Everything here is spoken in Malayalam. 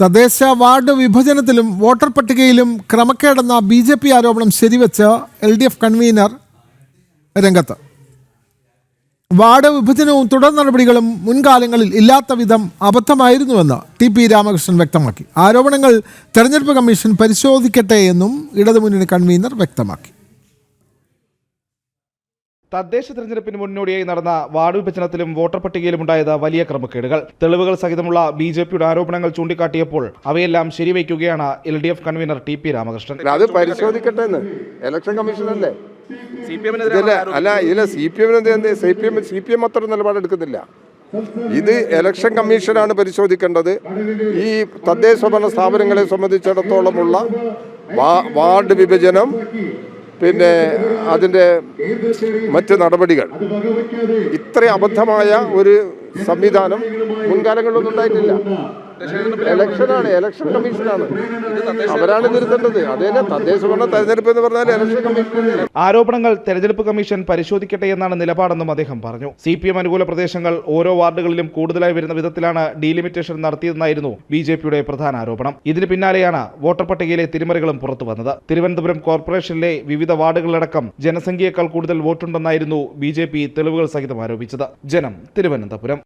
തദ്ദേശ വാർഡ് വിഭജനത്തിലും വോട്ടർ പട്ടികയിലും ക്രമക്കേടെന്ന ബി ജെ പി ആരോപണം ശരിവെച്ച് എൽ ഡി എഫ് കൺവീനർ രംഗത്ത്. വാർഡ് വിഭജനവും തുടർ നടപടികളും മുൻകാലങ്ങളിൽ ഇല്ലാത്ത വിധം അബദ്ധമായിരുന്നുവെന്ന് ടി പി രാമകൃഷ്ണൻ വ്യക്തമാക്കി. ആരോപണങ്ങൾ തെരഞ്ഞെടുപ്പ് കമ്മീഷൻ പരിശോധിക്കട്ടെ എന്നും ഇടതുമുന്നണി കൺവീനർ വ്യക്തമാക്കി. തദ്ദേശ തെരഞ്ഞെടുപ്പിന് മുന്നോടിയായി നടന്ന വാർഡ് വിഭജനത്തിലും വോട്ടർ പട്ടികയിലും ഉണ്ടായത് വലിയ ക്രമക്കേടുകൾ. തെളിവുകൾ സഹിതമുള്ള ബി ജെ പിയുടെ ആരോപണങ്ങൾ ചൂണ്ടിക്കാട്ടിയപ്പോൾ അവയെല്ലാം ശരിവയ്ക്കുകയാണ് L D F convener T P Ramakrishnan. അത് പരിശോധിക്കട്ടെ എന്ന്. ഇലക്ഷൻ കമ്മീഷൻ അല്ലേ? ഇതിൽ സി പി എമ്മിന് C P M C P M അത്ര നിലപാടെടുക്കുന്നില്ല ഇത് ഇലക്ഷൻ കമ്മീഷനാണ് പരിശോധിക്കേണ്ടത്. ഈ തദ്ദേശ ഭരണ സ്ഥാപനങ്ങളെ സംബന്ധിച്ചിടത്തോളമുള്ള വാർഡ് വിഭജനം പിന്നെ അതിന്റെ മറ്റ് നടപടികൾ. ഇത്ര അബദ്ധമായ ഒരു സംവിധാനം മുൻകാലങ്ങളിലൊന്നും ഉണ്ടായിട്ടില്ല. ഇലക്ഷനാണ് ഇലക്ഷൻ കമ്മീഷനാണ് അവരാണ് തിരുത്തേണ്ടത്. അതേ തദ്ദേശ ഭരണ തെരഞ്ഞെടുപ്പ് എന്ന് പറഞ്ഞാൽ ഇലക്ഷൻ കമ്മീഷൻ ആരോപണങ്ങൾ തെരഞ്ഞെടുപ്പ് കമ്മീഷൻ പരിശോധിക്കട്ടെ എന്നാണ് നിലപാടെന്നും അദ്ദേഹം പറഞ്ഞു. സി പി എം അനുകൂല പ്രദേശങ്ങൾ ഓരോ വാർഡുകളിലും കൂടുതലായി വരുന്ന വിധത്തിലാണ് ഡീലിമിറ്റേഷൻ നടത്തിയതെന്നായിരുന്നു ബി ജെ പിയുടെ പ്രധാന ആരോപണം. ഇതിന് പിന്നാലെയാണ് വോട്ടർ പട്ടികയിലെ തിരിമറികളും പുറത്തു വന്നത്. തിരുവനന്തപുരം കോർപ്പറേഷനിലെ വിവിധ വാർഡുകളിലടക്കം ജനസംഖ്യയേക്കാൾ കൂടുതൽ വോട്ടുണ്ടെന്നായിരുന്നു ബി ജെ പി തെളിവുകൾ സഹിതം ആരോപിച്ചത്. ജനം തിരുവനന്തപുരം.